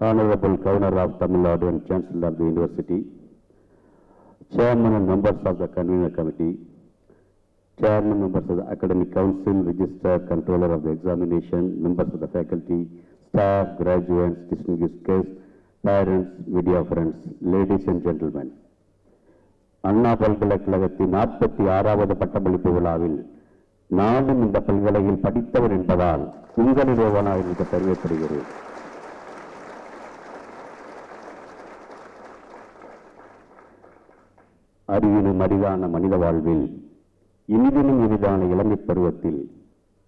Honorable Governor of Tamil Nadu and Chancellor of the University, Chairman and members of the Convener Committee, Chairman, members of the Academic Council, Registrar, Controller of the Examination, members of the faculty, staff, graduates, distinguished guests, parents, media friends, ladies and gentlemen. அண்ணா பல்கலைக்கழகத்தின் நாற்பத்தி ஆறாவது பட்டமளிப்பு விழாவில் நானும் இந்த பல்கலையில் படித்தவர் என்பதால் உங்களில் இருக்க தெரிவிக்கப்படுகிறேன் அறிவினும் அரிதான மனித வாழ்வில் இனிதினும் இனிதான இளமைப் பருவத்தில்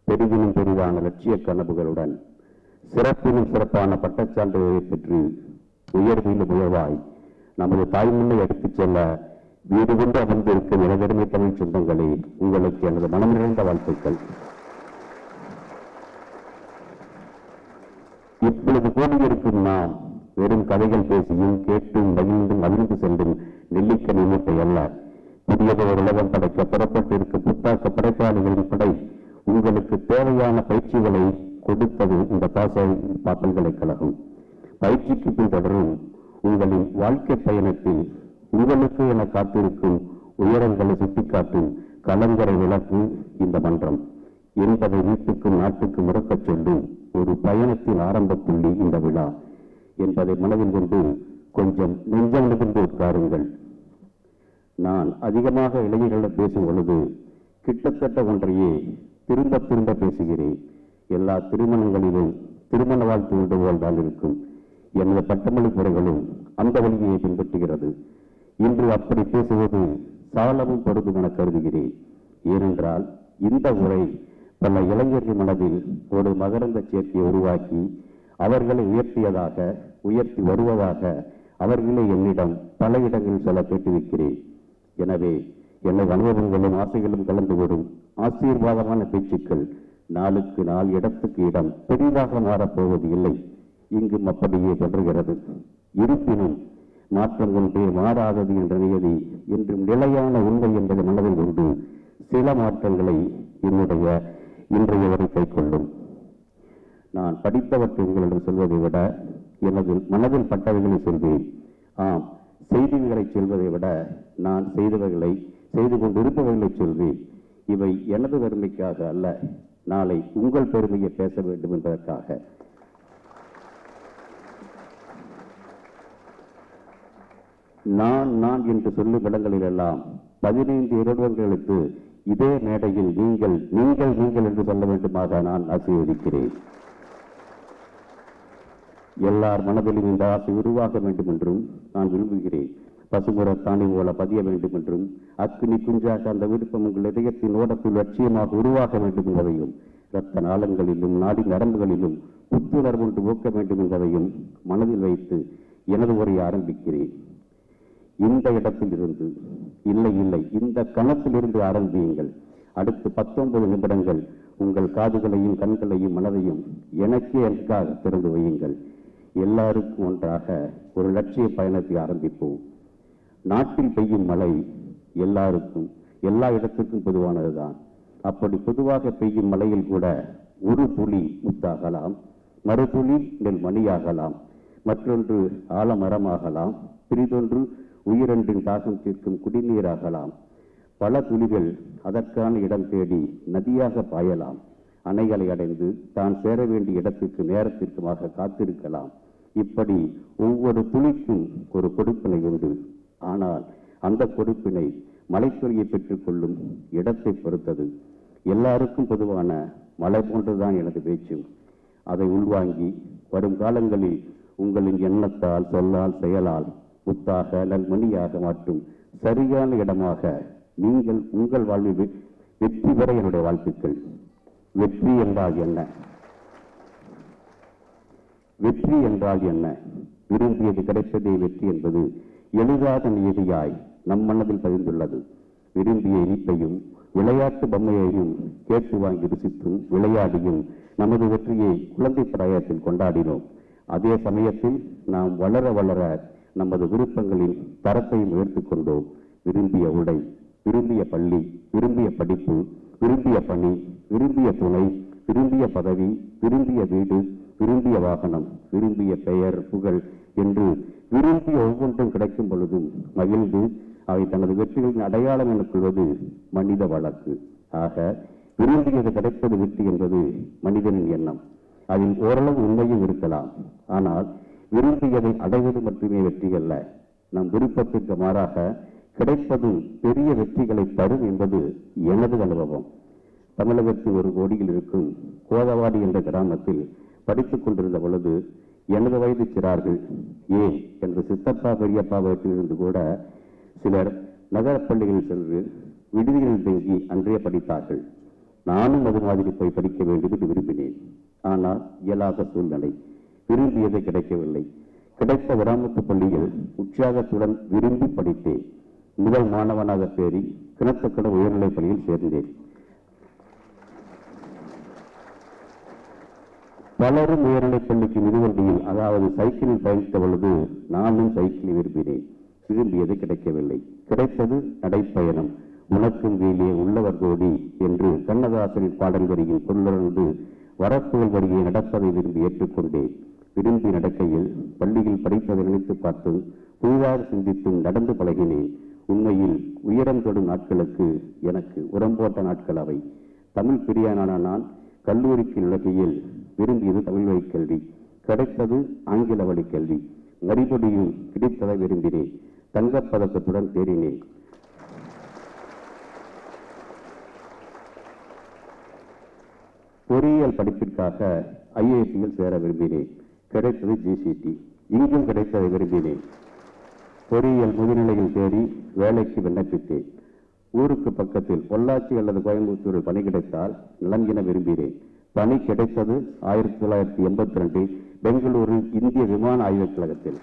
பெரிதினும் பெரிதான லட்சிய கனவுகளுடன் சிறப்பினும் சிறப்பான பட்டச்சான்றிதழை பெற்று உயர்விலும் உயர்வாய் நமது தாய்மண்ணை எடுத்துச் செல்ல வீடு கொண்டு அமர்ந்திருக்கும் இளவெருமை தமிழ் சொந்தங்களே உங்களுக்கு எனது மனம் நிறைந்த வாழ்த்துக்கள். இப்பொழுது கூடியிருக்கும் நாம் வெறும் கதைகள் பேசியும் கேட்டும் மகிழ்ந்தும் அழிந்து செல்லும் நெல்லிக்க மூட்டை அல்ல புதியதொரு உலகம் படைக்க புறப்பட்டிருக்கும் புத்தாக்க படைப்பாளிகளின் படை. உங்களுக்கு தேவையான பயிற்சிகளை கொடுப்பது இந்த பாச பல்கலைக்கழகம் பயிற்சிக்கு பின்தொடரும் உங்களின் வாழ்க்கை பயணத்தில் உங்களுக்கு என காத்திருக்கும் உயரங்களை சுட்டிக்காட்டும் கலங்கரை விளக்கு இந்த மன்றம். என்பதை வீட்டுக்கும் நாட்டுக்கும் முறக்கச் சொல்லும் ஒரு பயணத்தின் ஆரம்ப புள்ளி இந்த விழா என்பதை மனதில் கொண்டு கொஞ்சம் நெஞ்சம் நிமிர்ந்து உட்காருங்கள். நான் அதிகமாக இளைஞர்களிடம் பேசும் பொழுது கிட்டத்தட்ட ஒன்றையே திரும்ப திரும்ப பேசுகிறேன். எல்லா திருமணங்களிலும் திருமண வாழ்த்து உண்டு போல்தான் இருக்கும். எனது பட்டமளிப்பு முறைகளும் அந்த வழியை பின்பற்றுகிறது. இன்று அப்படி பேசுவது சாலமும் பொருந்தும் என கருதுகிறேன். ஏனென்றால் இந்த உரை பல இளைஞர்கள் மனதில் ஒரு மகரந்த சேர்க்கையை உருவாக்கி அவர்களை உயர்த்தியதாக உயர்த்தி வருவதாக அவர்களே என்னிடம் பல இடங்களில் சொல்ல கேட்டிருக்கிறேன் எனவே என்னை அனுபவங்களும் ஆசைகளும் கலந்து வரும் ஆசீர்வாதமான பேச்சுக்கள் நாளுக்கு நாள் இடத்துக்கு இடம் பெரிதாக மாறப்போவது இல்லை. இங்கும் அப்படியே தொடர்கிறது. இருப்பினும் மாற்றம் ஒன்றே மாறாதது என்ற நியதி என்றும் நிலையான உண்மை என்பதை மனதில் கொண்டு சில மாற்றங்களை என்னுடைய இன்றைய வரை கைக்கொள்ளும் நான் படித்தவற்றை உங்களிடம் சொல்வதை விட எனது மனதில் பட்டவைகளை சொல்வேன். ஆம் செய்திகளை சொல்வதை விட நான் செய்தவைகளை செய்து கொண்டிருப்பவர்களை சொல்வேன். இவை எனது பெருமைக்காக அல்ல நாளை உங்கள் பெருமையை பேச வேண்டும் என்பதற்காக. நான் நான் என்று சொல்லும் இடங்களிலெல்லாம் பதினைந்து இருபதுகளுக்கு இதே மேடையில் நீங்கள் நீங்கள் நீங்கள் என்று சொல்ல வேண்டுமாக நான் ஆசீர்வதிக்கிறேன். எல்லார் மனதிலும் இந்த ஆசை உருவாக வேண்டும் என்றும் நான் விரும்புகிறேன். பசுமுறை தானி போல பதிய வேண்டும் என்றும் அக்னி குஞ்சாக அந்த விருப்பம் உங்கள் இதயத்தின் ஓடத்தில் லட்சியமாக உருவாக வேண்டும் என்பதையும் இரத்த நாளங்களிலும் நாடி நரம்புகளிலும் புத்துணர்வு ஒன்று ஊக்க வேண்டும் என்பதையும் மனதில் வைத்து எனது உரையை ஆரம்பிக்கிறேன். இந்த இடத்தில் இருந்து இல்லை இல்லை இந்த கணத்திலிருந்து ஆரம்பியுங்கள். அடுத்து பத்தொன்பது நிமிடங்கள் உங்கள் காதுகளையும் கண்களையும் மனதையும் எனக்கே எனக்காக திறந்து வையுங்கள். எல்லாருக்கும் ஒன்றாக ஒரு லட்சிய பயணத்தை ஆரம்பிப்போம். நாட்டில் பெய்யும் மழை எல்லாருக்கும் எல்லா இடத்துக்கும் பொதுவானதுதான். அப்படி பொதுவாக பெய்யும் மழையில் கூட ஒரு துளி முத்தாகலாம் மறுதுளி நெல் மணியாகலாம் மற்றொன்று ஆலமரமாகலாம் பிரிதொன்று உயிரன்றின் தாகம் தீர்க்கும் குடிநீராகலாம். பல துளிகள் அதற்கான இடம் தேடி நதியாக பாயலாம். அணைகளை அடைந்து தான் சேர வேண்டிய இடத்திற்கு நேரத்திற்குமாக காத்திருக்கலாம். இப்படி ஒவ்வொரு துளிக்கும் ஒரு கொடுப்பினை உண்டு. ஆனால் அந்த கொடுப்பினை மலைத்துறையை பெற்றுக்கொள்ளும் இடத்தை பொறுத்தது. எல்லாருக்கும் பொதுவான மலை போன்றுதான் எனது பேச்சு. அதை உள்வாங்கி வரும் காலங்களில் உங்களின் எண்ணத்தால் சொல்லால் செயலால் முத்தாக நல்மணியாக மாற்றும் சரியான இடமாக நீங்கள் உங்கள் வாழ்வில் வெற்றி பெற என்னுடைய வாழ்த்துக்கள். வெற்றி என்றால் என்ன? வெற்றி என்றால் என்ன? விரும்பியது கிடைத்ததே வெற்றி என்பது எளிதாத நியதியாய் நம் மனதில் பதிந்துள்ளது. விரும்பிய இனிப்பையும் விளையாட்டு பொம்மையையும் கேட்டு வாங்கி ருசித்தும் விளையாடியும் நமது வெற்றியை குழந்தை பிராயத்தில் கொண்டாடினோம். அதே சமயத்தில் நாம் வளர வளர நமது விருப்பங்களின் தரத்தையும் உயர்த்திக் கொண்டோம். விரும்பிய உடை விரும்பிய பள்ளி விரும்பிய படிப்பு விரும்பிய பணி விரும்பிய துணை விரும்பிய பதவி விரும்பிய வீடு விரும்பிய வாகனம் விரும்பிய பெயர் புகழ் என்று விரும்பிய ஒவ்வொன்றும் கிடைக்கும் பொழுதும் மகிழ்ந்து அவை தனது வெற்றிகளின் அடையாளம் எனக் கொள்வது மனித வழக்கு. ஆக விரும்பியது கிடைப்பது வெற்றி என்பது மனிதனின் எண்ணம். அதில் ஓரளவு உண்மையும் இருக்கலாம். ஆனால் விரும்பியதை அடைவது மட்டுமே வெற்றி அல்ல. நம் விருப்பத்திற்கு மாறாக கிடைப்பது பெரிய வெற்றிகளை தரும் என்பது எனது அனுபவம். தமிழகத்தில் ஒரு கோடியில் இருக்கும் கோதவாடி என்ற கிராமத்தில் படித்துக் கொண்டிருந்த பொழுது எனது வயது சிறார்கள். ஏன்? என்ற சித்தப்பா பெரியப்பா வீட்டிலிருந்து கூட சிலர் நகர பள்ளிகளில் சென்று விடுதிகளில் தங்கி அன்றே படித்தார்கள். நானும் அது மாதிரி போய் படிக்க வேண்டும் என்று விரும்பினேன். ஆனால் இயலாத சூழ்நிலை. விரும்பியது கிடைக்கவில்லை. கிடைத்த கிராமத்து பள்ளியில் உற்சாகத்துடன் விரும்பி படித்தேன். முதல் மாணவனாக தேறி கிணத்துக்கட உயர்நிலைப் பள்ளியில் சேர்ந்தேன். பலரும் உயர்நிலைப் பள்ளிக்கு மிதிவண்டியில் அதாவது சைக்கிளில் பயணித்த பொழுது நானும் சைக்கிளை விரும்பினேன். விரும்பியது கிடைக்கவில்லை. கிடைத்தது நடைப்பயணம். உனக்கும் வீலே உள்ளவர் கோடி என்று கண்ணதாசனின் பாடல் வரியில் பொருளுணர்ந்து வரப்புகள் வரியை நடப்பதை விரும்பி ஏற்றுக்கொண்டேன். விரும்பி நடக்கையில் பள்ளியில் படிப்பதை நினைத்து பார்த்து புதிதாக சிந்தித்தும் நடந்து பழகினேன். உண்மையில் உயரம் தொடும் நாட்களுக்கு எனக்கு உரம் போட்ட நாட்கள் அவை. தமிழ் பிரியானான நான் கல்லூரிக்கு நுழைகையில் விரும்பியது தமிழ் வழி கல்வி. கிடைத்தது ஆங்கில வழி கல்வி. மறுபடியும் கிடைத்ததை விரும்பினேன். தங்கப்பதக்கத்துடன் தேறினேன் பொறியியல் படிப்பிற்காக ஐஐடியில் சேர விரும்பினேன். கிடைத்தது ஜிசிடி இங்கும் கிடைத்ததை விரும்பினேன். பொறியியல் முதுநிலையில் தேடி வேலைக்கு விண்ணப்பித்தேன். ஊருக்கு பக்கத்தில் பொள்ளாச்சி அல்லது கோயம்புத்தூரில் பணி கிடைத்தால் நலம் என விரும்பினேன். பணி கிடைத்தது ஆயிரத்தி தொள்ளாயிரத்தி எண்பத்தி ரெண்டில் பெங்களூரில் இந்திய விமான ஆய்வுக் கழகத்தில்.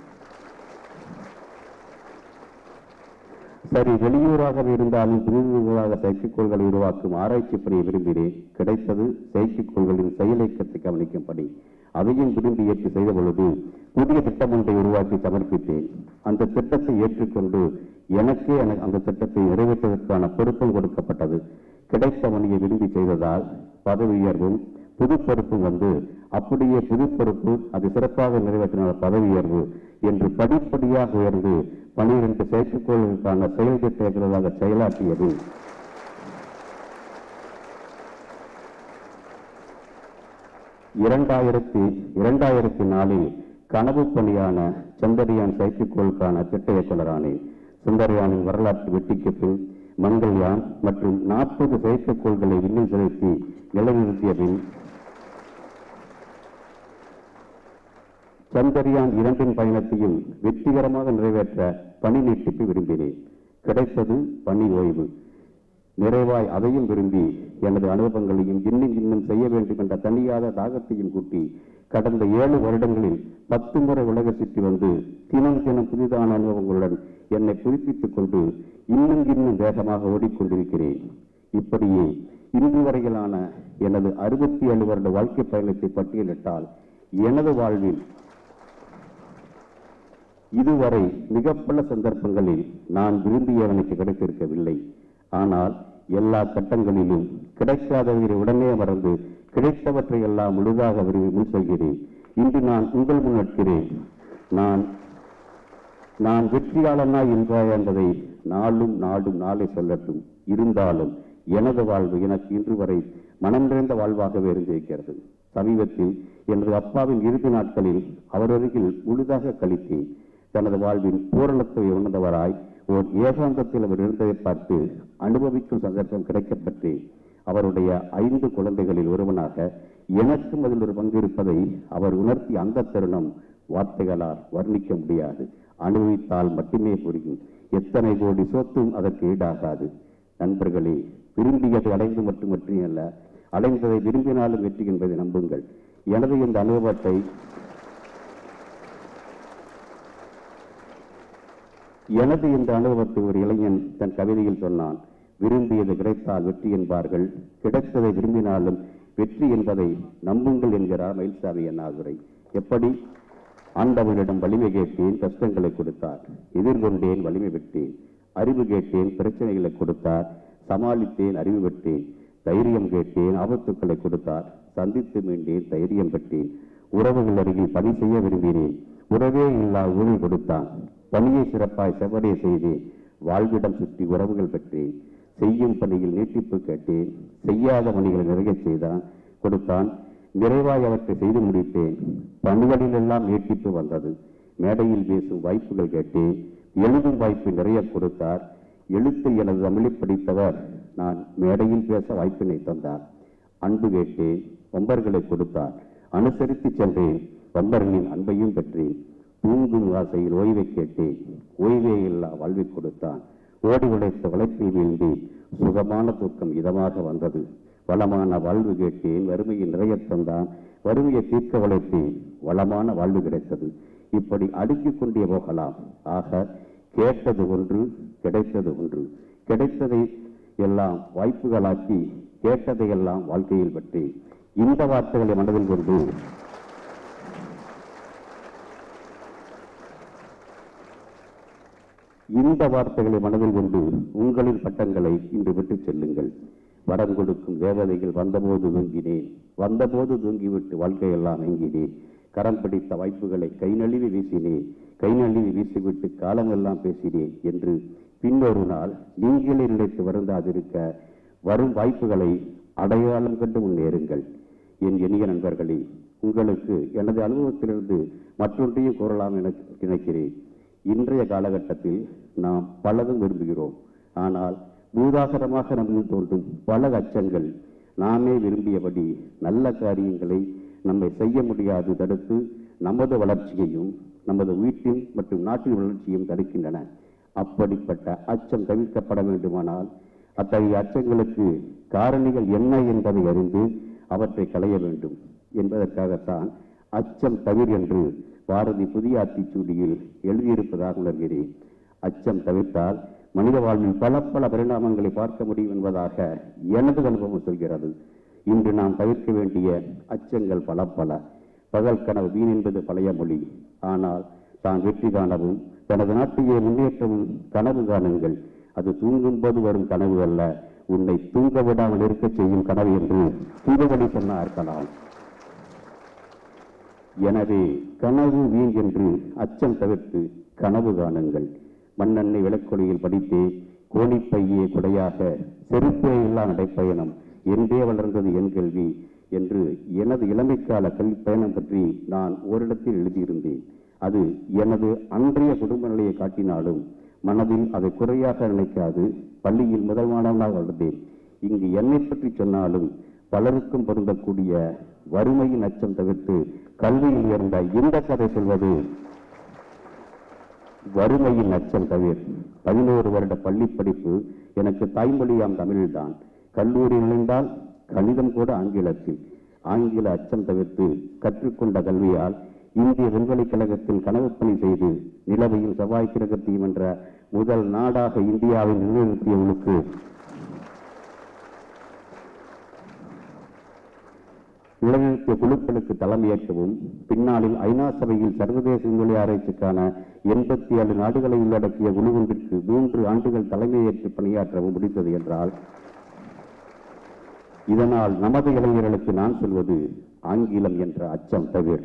சரி வெளியூராக இருந்தாலும் புதிதாக செயற்கைக்கோள்களை உருவாக்கும் ஆராய்ச்சி பணியை விரும்பினேன். கிடைத்தது செயற்கைக்கோள்களின் செயலியக்கத்தை கவனிக்கும் பணி. அதையும் விரும்பி ஏற்று செய்த பொழுது புதிய திட்டம் ஒன்றை உருவாக்கி சமர்ப்பித்தேன். அந்த திட்டத்தை ஏற்றுக்கொண்டு எனக்கே என- அந்த திட்டத்தை நிறைவேற்றுவதற்கான பொறுப்பும் கொடுக்கப்பட்டது. கிடைத்த பணியை விரும்பி செய்ததால் பதவி உயர்வும் புதுப்பருப்பு வந்து அப்படியே புதுப்பருப்பு அது சிறப்பாக நிறைவேற்றினால் பதவி உயர்வு என்று படிப்படியாக உயர்ந்து பனிரெண்டு செயற்கைக்கோள்களுக்கான செயல் திட்ட செயலாற்றியது. இரண்டாயிரத்தி இரண்டாயிரத்தி நாலில் கனவு பணியான சந்திரயான் செயற்கைக்கோளுக்கான திட்ட இயக்குநரானேன் சுந்தரியானின் வரலாற்று வெற்றிக்கு பின் மங்கள்யான் மற்றும் நாற்பது செயற்கைக்கோள்களை விண்ணில் செலுத்தி நிலைநிறுத்திய பின் சந்திரயான் இரண்டின் பயணத்தையும் வெற்றிகரமாக நிறைவேற்ற பணி நீட்டிப்பு விரும்பினேன். கிடைத்தது பணி ஓய்வு. நிறைவாய் அதையும் விரும்பி எனது அனுபவங்களையும் இன்னும் இன்னும் செய்ய வேண்டும் என்ற தனியாத தாகத்தையும் கூட்டி கடந்த ஏழு வருடங்களில் பத்து முறை உலக சுற்றி வந்து தினம் தினம் புதிதான அனுபவங்களுடன் என்னை புதுப்பித்துக் கொண்டு இன்னும் இன்னும் வேகமாக ஓடிக்கொண்டிருக்கிறேன். இப்படியே இன்று வரையிலான எனது அறுபத்தி ஏழு வருட வாழ்க்கை பயணத்தை பட்டியலிட்டால் எனது வாழ்வில் இதுவரை மிக பல சந்தர்ப்பங்களில் நான் விரும்பியவனுக்கு கிடைத்திருக்கவில்லை. ஆனால் எல்லா கட்டங்களிலும் கிடைக்காதவரை உடனே மறந்து கிடைத்தவற்றை எல்லாம் முழுதாக விரும்பி முன் செல்கிறேன் இன்று நான் உங்கள் முன் நிற்கிறேன். நான் நான் வெற்றியாளனா என்றாய் என்பதை நாளும் நாடும் நாளை சொல்லட்டும். இருந்தாலும் எனது வாழ்வு எனக்கு இன்று வரை மனம் நிறைந்த வாழ்வாகவே இருந்திருக்கிறது. சமீபத்தில் எனது அப்பாவின் இறுதி நாட்களில் அவரருகில் முழுதாக கழித்தேன் தனது வாழ்வின் பூரணத்தை உணர்ந்தவராய் ஓர் ஏகாந்தத்தில் அவர் இருந்ததை பார்த்து அனுபவிக்கும் சந்தர்ப்பம் கிடைக்கப்பட்டு அவருடைய ஐந்து குழந்தைகளில் ஒருவனாக எனக்கும் அதில் ஒரு பங்கு இருப்பதை அவர் உணர்த்திய அந்த தருணம் வார்த்தைகளால் வர்ணிக்க முடியாது. அனுபவித்தால் மட்டுமே புரியும். எத்தனை கோடி சொத்தும் அதற்கு ஈடாகாது. நண்பர்களே விரும்பியதை அடைந்து மட்டுமற்றியல்ல அடைந்ததை விரும்பினாலும் வெற்றி என்பதை நம்புங்கள். எனது இந்த அனுபவத்தை எனது இந்த அனுபவத்தை ஒரு இளைஞன் தன் கவிதையில் சொன்னான். விரும்பியது கிடைத்தால் வெற்றி என்பார்கள். கிடைத்ததை விரும்பினாலும் வெற்றி என்பதை நம்புங்கள் என்கிறார் மயில்சாமி அண்ணாதுரை. எப்படி? ஆண்டவனிடம் வலிமை கேட்டேன் கஷ்டங்களை கொடுத்தார். எதிர்கொண்டேன் வலிமை பெற்றேன். அறிவு கேட்டேன் பிரச்சனைகளை கொடுத்தார். சமாளித்தேன் அறிவு பெற்றேன். தைரியம் கேட்டேன் ஆபத்துக்களை கொடுத்தார். சந்தித்து மீண்டேன் தைரியம் பெற்றேன். உறவுகள் அருகில் பணி செய்ய விரும்பினேன். உறவே இல்லா ஊழி கொடுத்தான். பணியை சிறப்பாய் செவ்வடே செய்து வாழ்விடம் சுற்றி உறவுகள் பற்றி செய்யும் பணியில் நீட்டிப்பு கேட்டு செய்யாத பணிகளை நிறையச் செய்தான். கொடுத்தான். நிறைவாய் அவற்றை செய்து முடித்தேன். பணிகளிலெல்லாம் நீட்டிப்பு வந்தது. மேடையில் பேசும் வாய்ப்புகள் கேட்டு எழுதும் வாய்ப்பு நிறைய கொடுத்தார். எழுத்து எனது தமிழில் படித்தவர் நான் மேடையில் பேச வாய்ப்பினை தந்தார். அன்பு கேட்டு வம்பர்களை கொடுத்தார். அனுசரித்து சென்றேன். வம்பர்களின் அன்பையும் பெற்றேன். தூங்கும் வாசையில் ஓய்வை கேட்டேன் ஓய்வே இல்லா வாழ்வை கொடுத்தான். ஓடி உடைத்த வளைப்பில் வீழ்ந்து சுகமான தூக்கம் இதமாக வந்தது. வளமான வாழ்வு கேட்டேன் வறுமையை நிறைய தந்தான் வறுமையை தீர்க்க வளைத்தேன் வளமான வாழ்வு கிடைத்தது. இப்படி அடுக்கிக் கொண்டே போகலாம். ஆக கேட்டது ஒன்று கிடைத்தது ஒன்று. கிடைத்ததை எல்லாம் வாய்ப்புகளாக்கி கேட்டதை எல்லாம் வாழ்க்கையில் பற்றி இந்த வார்த்தைகளை மனதில் கொண்டு இந்த வார்த்தைகளை மனதில் கொண்டு உங்களின் பட்டங்களை இன்று விட்டுச் செல்லுங்கள். வரம் கொடுக்கும் தேவதைகள் வந்தபோது தூங்கினேன். வந்தபோது தூங்கிவிட்டு வாழ்க்கையெல்லாம் எங்கினேன் கரம் பிடித்த வாய்ப்புகளை கை நழுவி வீசினேன். கை நழுவி வீசிவிட்டு காலமெல்லாம் பேசினேன் என்று பின்னொரு நாள் நீங்களே நினைத்து வருந்தாதிருக்க வரும் வாய்ப்புகளை அடையாளம் கண்டு முன்னேறுங்கள். என் இனிய நண்பர்களே உங்களுக்கு எனது அனுபவத்திலிருந்து மற்றொன்றையும் கூறலாம் என நினைக்கிறேன். இன்றைய காலகட்டத்தில் நாம் பலதும் விரும்புகிறோம். ஆனால் பூதாகரமாக நமக்கு தோன்றும் பல அச்சங்கள். நாமே விரும்பியபடி நல்ல காரியங்களை நம்மை செய்ய முடியாது தடுத்து நமது வளர்ச்சியையும் நமது வீட்டின் மற்றும் நாட்டின் வளர்ச்சியையும் தடுக்கின்றன. அப்படிப்பட்ட அச்சம் தவிர்க்கப்பட வேண்டுமானால் அத்தகைய அச்சங்களுக்கு காரணிகள் என்ன என்பதை அறிந்து அவற்றை களைய வேண்டும். என்பதற்காகத்தான் அச்சம் தவிர என்று பாரதி புதிய ஆத்திச்சூடியில் எழுதியிருப்பதாக உணர்கிறேன். அச்சம் தவிர்த்தால் மனித வாழ்வில் பல பல பரிணாமங்களை பார்க்க முடியும் என்பதாக எனது அனுபவம் சொல்கிறது. இன்று நாம் தவிர்க்க வேண்டிய அச்சங்கள் பல பல. பகல் கனவு வீண் என்பது பழைய மொழி. ஆனால் தான் வெற்றி காணவும் தனது நாட்டையே முன்னேற்றவும் கனவு காணுங்கள். அது தூங்கும்போது வரும் கனவு அல்ல உன்னை தூங்க விடாமல் இருக்கச் செய்யும் கனவு என்று தூதுவழி சொன்னார் கலாம். எனவே கனவு வீண் என்று அச்சம் தவிர்த்து கனவு காணுங்கள். மண்ணெண்ணெய் விளக்கொலியில் படித்தே கோணிப்பையே குடையாக செருப்பே இல்லா நடைப்பயணம் என்றே வளர்ந்தது என் கல்வி என்று எனது இளமைக்கால கல்வி பயணம் பற்றி நான் ஓரிடத்தில் எழுதியிருந்தேன். அது எனது அன்றைய குடும்ப நிலையை காட்டினாலும் மனதில் அதை குறையாக நினைக்காது பள்ளியில் முதல் மாணவனாக வளர்ந்தேன். இங்கு என்னை பற்றி சொன்னாலும் பலருக்கும் பொருந்தக்கூடிய வறுமையின் அச்சம் தவிர்த்து கல்வியில் இருந்த இந்த கதை சொல்வது வறுமையின் அச்சம் தவிர பதினோரு வருட பள்ளி படிப்பு எனக்கு தாய்மொழியாம் தமிழ்தான். கல்லூரி நுழைந்தால் கணிதம் கூட ஆங்கிலத்தில். ஆங்கில அச்சம் தவிர்த்து கற்றுக்கொண்ட கல்வியால் இந்திய விண்வெளிக்கழகத்தில் கனவு பணி செய்து நிலவையும் செவ்வாய் கிரகத்தையும் என்ற முதல் நாடாக இந்தியாவை நிலைநிறுத்தியவனுக்கு உலகிற்கு குழுக்களுக்கு தலைமையேற்கவும் பின்னாளில் ஐநா சபையில் சர்வதேச விண்வெளி ஆராய்ச்சிக்கான எண்பத்தி ஏழு நாடுகளை உள்ளடக்கிய குழு ஒன்றிற்கு மூன்று ஆண்டுகள் தலைமையேற்று பணியாற்றவும் முடித்தது என்றால் இதனால் நமது இளைஞர்களுக்கு நான் சொல்வது ஆங்கிலம் என்ற அச்சம் தவிர.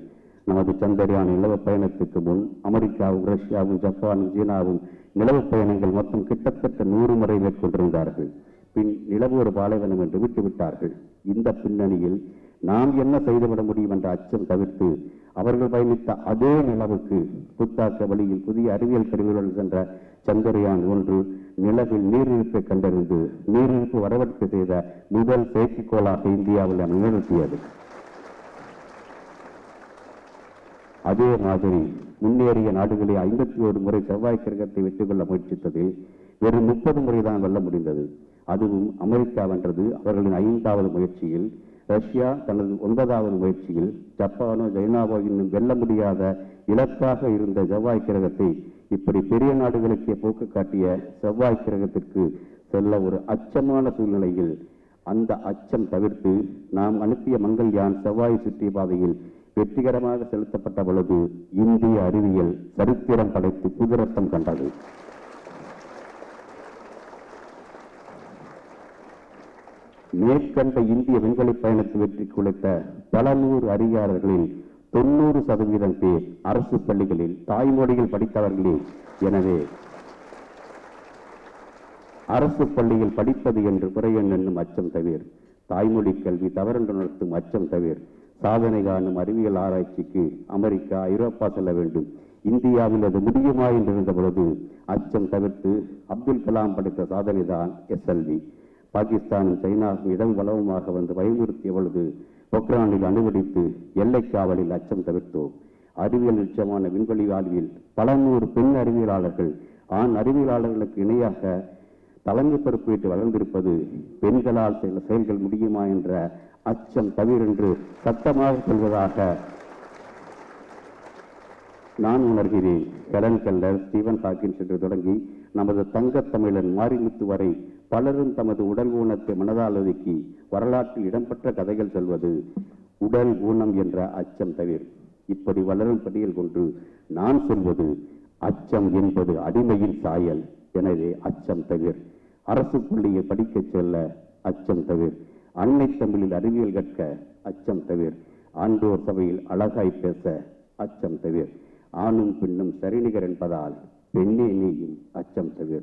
நமது சந்திரயான் நிலவு பயணத்துக்கு முன் அமெரிக்காவும் ரஷ்யாவும் ஜப்பானும் சீனாவும் நிலவு பயணங்கள் மொத்தம் கிட்டத்தட்ட நூறு முறை மேற்கொண்டிருந்தார்கள். பின் நிலவு ஒரு பாலைவனம் என்று விட்டுவிட்டார்கள். இந்த பின்னணியில் நாம் என்ன செய்துவிட முடியும் என்ற அச்சம் தவிர்த்து அவர்கள் பயணித்த அதே நிலவுக்கு புத்தாக்க வழியில் புதிய அறிவியல் கருவிகளுடன் சென்ற சந்திரயான் ஒன்று நிலவில் நீரிழப்பை கண்டறிந்து நீரிழப்பு வரவழைப்பு செய்த முதல் செயற்கைக்கோளாக இந்தியாவில் நிலைநிறுத்தியது அதே மாதிரி முன்னேறிய நாடுகளில் ஐம்பத்தி ஒரு முறை செவ்வாய் கிரகத்தை வெற்றி கொள்ள முயற்சித்ததில் வெறும் முப்பது முறை தான் வெல்ல முடிந்தது. அதுவும் அமெரிக்கா வென்றது. அவர்களின் ஐந்தாவது முயற்சியில் ரஷ்யா தனது ஒன்பதாவது முயற்சியில் ஜப்பானோ சைனாவோ இன்னும் வெல்ல முடியாத இலக்காக இருந்த செவ்வாய் கிரகத்தை இப்படி பெரிய நாடுகளுக்கே போக்கு காட்டிய செவ்வாய் கிரகத்திற்கு செல்ல ஒரு அச்சமான சூழ்நிலையில் அந்த அச்சம் தவிர்த்து நாம் அனுப்பிய மங்கள்யான் செவ்வாய் சுற்றிய பாதையில் வெற்றிகரமாக செலுத்தப்பட்ட பொழுது இந்திய அறிவியல் சரித்திரம் படைத்து புதுரத்தம் கண்டது. மேற்கண்ட இந்திய விண்வெளி பயணத்தை வெற்றி குலைத்த பல நூறு அறிஞர்களில் தொண்ணூறு சதவீதம் பேர் அரசு பள்ளிகளில் தாய்மொழியில் படித்தவர்களே. எனவே அரசு பள்ளியில் படிப்பது என்று குறையன் என்னும் அச்சம் தவிர தாய்மொழி கல்வி தவறென்று நடத்தும் அச்சம் தவிர சாதனை காணும் அறிவியல் ஆராய்ச்சிக்கு அமெரிக்கா ஐரோப்பா செல்ல வேண்டும். இந்தியாவில் அது முடியுமா என்றிருந்த பொழுது அச்சம் தவிர்த்து அப்துல் கலாம் படைத்த சாதனை தான் எஸ்எல்வி பாகிஸ்தானும் சைனாவும் இடம் வளவுமாக வந்து பயமுறுத்திய பொழுது பொக்ரானில் அனுமதித்து எல்லை காவலில் அச்சம் தவிர்த்தோம். அறிவியல் நிச்சயமான விண்வெளி வாழ்வில் பல நூறு பெண் அறிவியலாளர்கள் ஆண் அறிவியலாளர்களுக்கு இணையாக தலைமை பொறுப்பேற்று வளர்ந்திருப்பது பெண்களால் சில செயல்கள் முடியுமா என்ற அச்சம் தவிரென்று சத்தமாக சொல்வதாக நான் உணர்கிறேன். கடல் கல்லர் ஸ்டீவன் ஹாக்கின்ஸ் என்று தொடங்கி நமது தங்கத்தமிழன் மாரிமுத்து வரை பலரும் தமது உடல் ஊனத்தை மனதால் ஒதுக்கி வரலாற்றில் இடம்பெற்ற கதைகள் சொல்வது உடல் ஊனம் என்ற அச்சம் தவிர. இப்படி வளரும் படியில் கொண்டு நான் சொல்வது அச்சம் என்பது அடிமையின் சாயல். எனவே அச்சம் தவிர. அரசு பள்ளியை படிக்கச் செல்ல அச்சம் தவிர. அன்னை தமிழில் அறிவியல் கற்க அச்சம் தவிர. ஆண்டோர் சபையில் அழகாய் பேச அச்சம் தவிர. ஆணும் பெண்ணும் சரிநிகர் என்பதால் பெண்ணே நீயும் அச்சம் தவிர.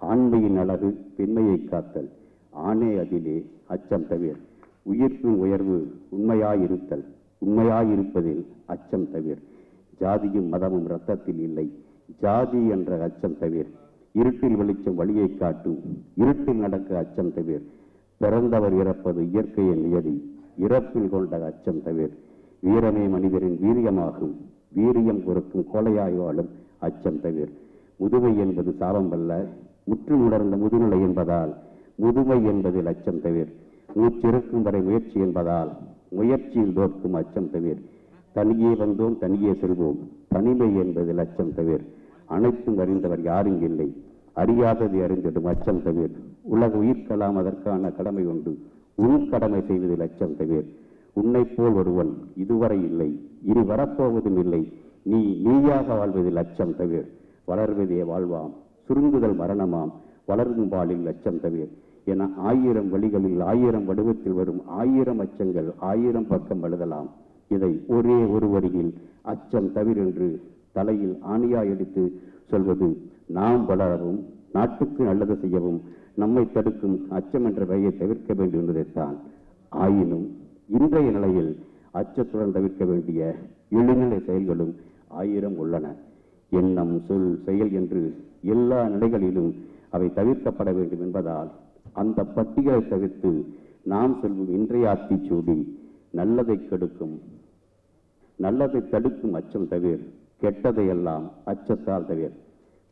ஆண்மையின் அழகு பெண்மையை காத்தல். ஆணே அதிலே அச்சம் தவிர. உயிர்ப்பு உயர்வு உண்மையாயிருத்தல். உண்மையாயிருப்பதில் அச்சம் தவிர. ஜாதியும் மதமும் இரத்தத்தில் இல்லை. ஜாதி என்ற அச்சம் தவிர. இருட்டில் வெளிச்சம் வழியை காட்டும். இருட்டில் நடக்க அச்சம் தவிர. பிறந்தவர் இறப்பது இயற்கையின் நியதி. இறப்பில் கொண்ட அச்சம் தவிர. வீரமே மனிதரின் வீரியமாகும். வீரியம் பொறுக்கும் கோலையாய் அச்சம் தவிர. முதுமை என்பது சாபம் அல்ல முற்று உணர்ந்த முதுநிலை என்பதால் முதுமை என்பதில் அச்சம் தவிர. மூச்சிருக்கும் வரை முயற்சி என்பதால் முயற்சியில் தோற்கும் அச்சம் தவிர. தனியே வந்தோம் தனியே செல்வோம் தனிமை என்பது அச்சம் தவிர. அனைத்தும் அறிந்தவர் யாரும் இல்லை அறியாதது அறிந்திடும் அச்சம் தவிர. உலக உயிர்க்கலாம் அதற்கான கடமை உண்டு உள் கடமை செய்வதில் அச்சம் தவிர. உன்னை போல் ஒருவன் இதுவரை இல்லை இனி வரப்போவதும் இல்லை. நீ நீயாக வாழ்வதில் அச்சம் தவிர வளர்வதே வாழ்வாம். சுருங்குதல் மரணமாம் வளரும் பாலில் அச்சம் தவிர. என ஆயிரம் வழிகளில் ஆயிரம் வடிவத்தில் வரும் ஆயிரம் அச்சங்கள் ஆயிரம் பக்கம் எழுதலாம். இதை ஒரே ஒரு வரியில் அச்சம் தவிரென்று தலையில் ஆணியா எடுத்து சொல்வது நாம் வளரவும் நாட்டுக்கு நல்லது செய்யவும் நம்மை தடுக்கும் அச்சம் என்ற வகையை தவிர்க்க வேண்டும் என்பதைத்தான் ஆயினும் இன்றைய நிலையில் அச்சத்துடன் தவிர்க்க வேண்டிய எழுநிலை செயல்களும் ஆயிரம் உள்ளன. எண்ணம் சொல் செயல் என்று எல்லா நிலைகளிலும் அவை தவிர்க்கப்பட வேண்டும் என்பதால் அந்த பட்டியலை தவிர்த்து நாம் செல்லும் இன்றைய ஆத்திச்சூடி நல்லதை கெடுக்கும் நல்லதை தடுக்கும் அச்சம் தவிர கெட்டதையெல்லாம் அச்சத்தால் தவிர.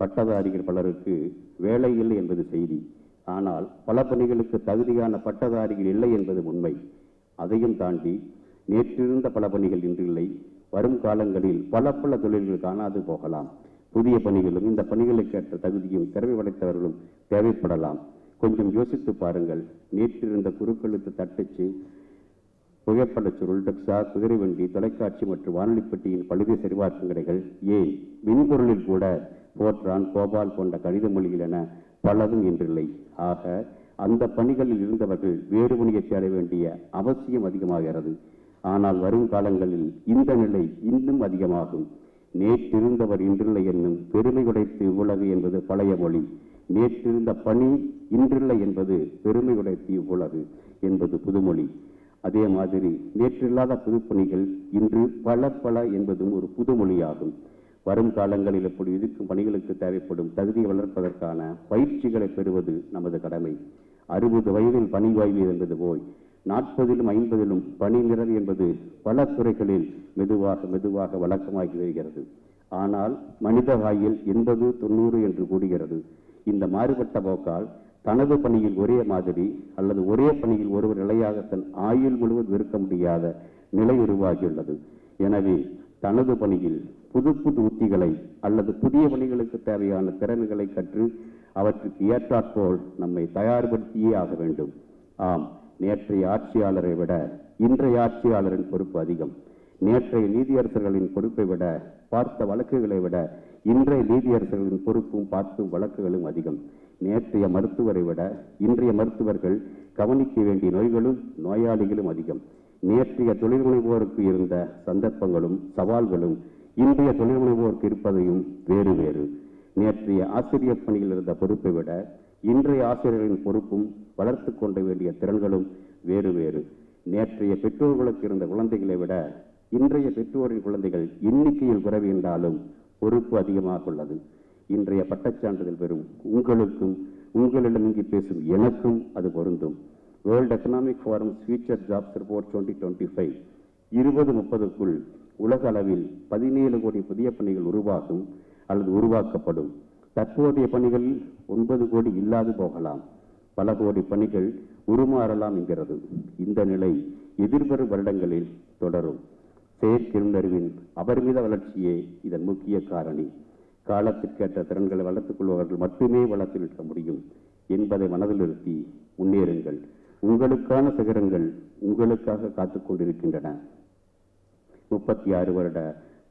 பட்டதாரிகள் பலருக்கு வேலை இல்லை என்பது செய்தி. ஆனால் பல பணிகளுக்கு தகுதியான பட்டதாரிகள் இல்லை என்பது உண்மை. அதையும் தாண்டி நேற்றிருந்த பல பணிகள் இன்றில்லை வரும் காலங்களில் பல பல தொழில்கள் காணாது போகலாம். புதிய பணிகளும் இந்த பணிகளுக்கேற்ற தகுதியும் திறமை படைத்தவர்களும் தேவைப்படலாம். கொஞ்சம் யோசித்து பாருங்கள். நேற்றிருந்த குறுக்கெழுத்து தட்டச்சு புகைப்படச் சுருள் டெக்ஸா குதிரை வண்டி தொலைக்காட்சி மற்றும் வானொலி பெட்டியின் பழுதை சரிபார்க்கும் கடைகள் ஏன்? மின்பொருளில் கூட போற்றான் கோபால் போன்ற கணித மொழிகள் என பலதும் இன்றில்லை. ஆக அந்த பணிகளில் இருந்தவர்கள் வேறு பணியை அடைய வேண்டிய அவசியம் அதிகமாகிறது. ஆனால் வரும் காலங்களில் இந்த நிலை இன்னும் அதிகமாகும். நேற்றிருந்தவர் இன்றில்லை என்னும் பெருமை உடைத்து உலகு என்பது பழைய மொழி. நேற்றிருந்த பணி இன்றில்லை என்பது பெருமை உடைத்து இவ்வுலகு என்பது புதுமொழி. அதே மாதிரி நேற்றில்லாத புதுப்பணிகள் இன்று பல பல என்பதும் ஒரு புதுமொழியாகும். வரும் காலங்களில் இப்படி இருக்கும் பணிகளுக்கு தேவைப்படும் தகுதியை வளர்ப்பதற்கான பயிற்சிகளை பெறுவது நமது கடமை. அறுபது வயதில் பணி வாய்வு என்பது போய் நாற்பதிலும் ஐம்பதிலும் பணி நிறவு என்பது பல துறைகளில் மெதுவாக மெதுவாக வழக்கமாகி வருகிறது. ஆனால் மனித வாயில் எண்பது தொண்ணூறு என்று கூடுகிறது. இந்த மாறுபட்ட போக்கால் தனது பணியில் ஒரே மாதிரி அல்லது ஒரே பணியில் ஒருவர் நிலையாக தன் ஆயுள் முழுவதும் இருக்க முடியாத நிலை உருவாகியுள்ளது. எனவே தனது பணியில் புது புது உத்திகளை அல்லது புதிய பணிகளுக்கு தேவையான திறன்களை கற்று அவற்றுக்கு ஏற்றாற்போல் நம்மை தயார்படுத்தியே ஆக வேண்டும். ஆம் நேற்றைய ஆட்சியாளரை விட இன்றைய ஆட்சியாளரின் பொறுப்பு அதிகம். நேற்றைய நீதியரசர்களின் பொறுப்பை விட பார்த்த வழக்குகளை விட இன்றைய நீதியரசர்களின் பொறுப்பும் பார்த்தும் வழக்குகளும் அதிகம். நேற்றைய மருத்துவரை விட இன்றைய மருத்துவர்கள் கவனிக்க வேண்டிய நோய்களும் நோயாளிகளும் அதிகம். நேற்றைய தொழில் முனைவோருக்கு இருந்த சந்தர்ப்பங்களும் சவால்களும் இன்றைய தொழில் முனைவோருக்கு இருப்பதையும் வேறு வேறு. நேற்றைய ஆசிரியர் பணியில் இருந்த பொறுப்பை விட இன்றைய ஆசிரியர்களின் பொறுப்பும் வளர்த்து கொண்ட வேண்டிய திறன்களும் வேறு வேறு. நேற்றைய பெற்றோர்களுக்கு இருந்த குழந்தைகளை விட இன்றைய பெற்றோரின் குழந்தைகள் எண்ணிக்கையில் குறைவு என்றாலும் பொறுப்பு அதிகமாக உள்ளது. இன்றைய பட்டச்சான்றிதழ் பெறும் உங்களுக்கும் உங்களிடம் இங்கு பேசும் எனக்கும் அது பொருந்தும். World economic forum future jobs report twenty twenty five. இருபது முப்பதுக்குள் உலக அளவில் பதினேழு கோடி புதிய பணிகள் உருவாகும் அல்லது உருவாக்கப்படும். தற்போதைய பணிகளில் ஒன்பது கோடி இல்லாது போகலாம். பல கோடி பணிகள் உருமாறலாம் என்கிறது. இந்த நிலை எதிர்வரும் வருடங்களில் தொடரும். செயற்கை அபரிமித வளர்ச்சியே இதன் முக்கிய காரணி. காலத்திற்கேற்ற திறன்களை வளர்த்துக் கொள்பவர்கள் மட்டுமே வளர்த்து நிற்க முடியும் என்பதை மனதில் நிறுத்தி முன்னேறுங்கள். உங்களுக்கான சிகரங்கள் உங்களுக்காக காத்துக்கொண்டிருக்கின்றன முப்பத்தி ஆறு வருட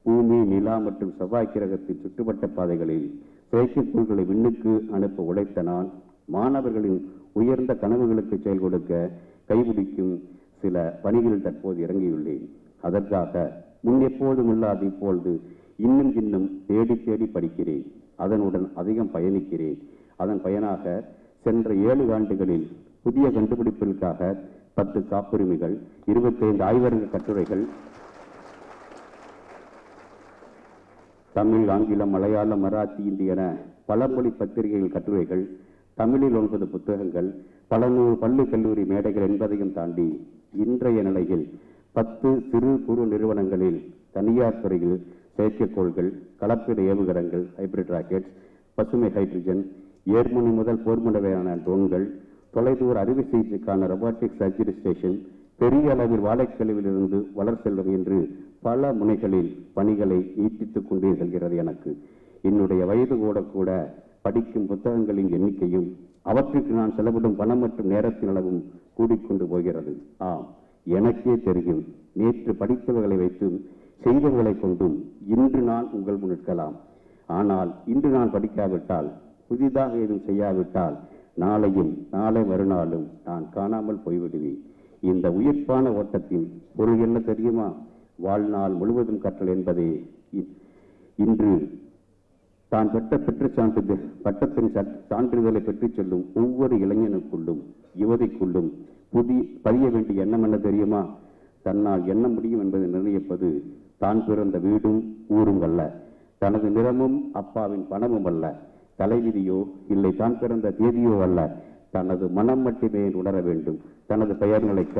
பூமி நிலா மற்றும் செவ்வாய் கிரகத்தின் சுற்றுவட்ட பாதைகளில் செயற்கைக்கோள்களை விண்ணுக்கு அனுப்ப உழைத்த நான் மாணவர்களின் உயர்ந்த கனவுகளுக்கு செயல் கொடுக்க கைபிடிக்கும் சில பணிகளில் தற்போது இறங்கியுள்ளேன். அதற்காக முன் எப்போதும் இல்லாது இப்பொழுது இன்னும் இன்னும் தேடி தேடி படிக்கிறேன். அதனுடன் அதிகம் பயணிக்கிறேன். அதன் பயனாக சென்ற ஏழு ஆண்டுகளில் புதிய கண்டுபிடிப்பிற்காக பத்து காப்புரிமைகள் இருபத்தைந்து ஆய்வரங்க கட்டுரைகள் தமிழ் ஆங்கிலம் மலையாளம் மராத்தி இந்தி என பல மொழி பத்திரிகைகள் கட்டுரைகள் தமிழில் ஒன்பது புத்தகங்கள் பல நூறு பள்ளி கல்லூரி மேடைகள் என்பதையும் தாண்டி இன்றைய நிலையில் பத்து சிறு குறு நிறுவனங்களில் தனியார் துறையில் செயற்கைக்கோள்கள் கலப்பிட ஏவுகணங்கள் ஹைபிரிட் ராக்கெட்ஸ் பசுமை ஹைட்ரஜன் ஏர்முனை முதல் போர்முனவையான ட்ரோன்கள் தொலைதூர அறுவை சிகிச்சைக்கான ரொபாட்டிக் சர்ஜரி ஸ்டேஷன் பெரிய அளவில் வாழைக்கழிவிலிருந்து வளர் செல்வது என்று பல முனைகளில் பணிகளை நீட்டித்துக் கொண்டே செல்கிறது எனக்கு. என்னுடைய வயது கூட கூட படிக்கும் புத்தகங்களின் எண்ணிக்கையும் அவற்றுக்கு நான் செலவிடும் பணம் மற்றும் நேரத்தின் அளவும் கூடிக்கொண்டு போகிறது. ஆம் எனக்கே தெரியும். நேற்று படித்தவர்களை வைத்தும் செய்தவர்களை கொண்டும் இன்று நான் உங்கள் முன் நிற்கலாம். ஆனால் இன்று நான் படிக்காவிட்டால் புதிதாக எதுவும் செய்யாவிட்டால் நாளையும் நாளை மறுநாளும் நான் காணாமல் போய்விடுவேன். இந்த உயிர்ப்பான ஓட்டத்தின் பொருள் என்ன தெரியுமா? வாழ்நாள் முழுவதும் கற்றல் என்பதே இ- இன்று தான் பெற்ற பெற்ற சான்றிதழ் பட்டத்தின் சான்றிதழை பெற்றுச் செல்லும் ஒவ்வொரு இளைஞனுக்குள்ளும் யுவதிக்குள்ளும் புதிய பதிய வேண்டிய எண்ணம் என்ன தெரியுமா? தன்னால் என்ன முடியும் என்பதை நிர்ணயிப்பது தான் பிறந்த வீடும் ஊரும் அல்ல. தனது நிறமும் அப்பாவின் பணமும் அல்ல. தலைவிதியோ இல்லை தான் பிறந்த தேதியோ அல்ல. தனது மனம் மட்டுமே உணர வேண்டும். தனது பெயர் நிலைக்க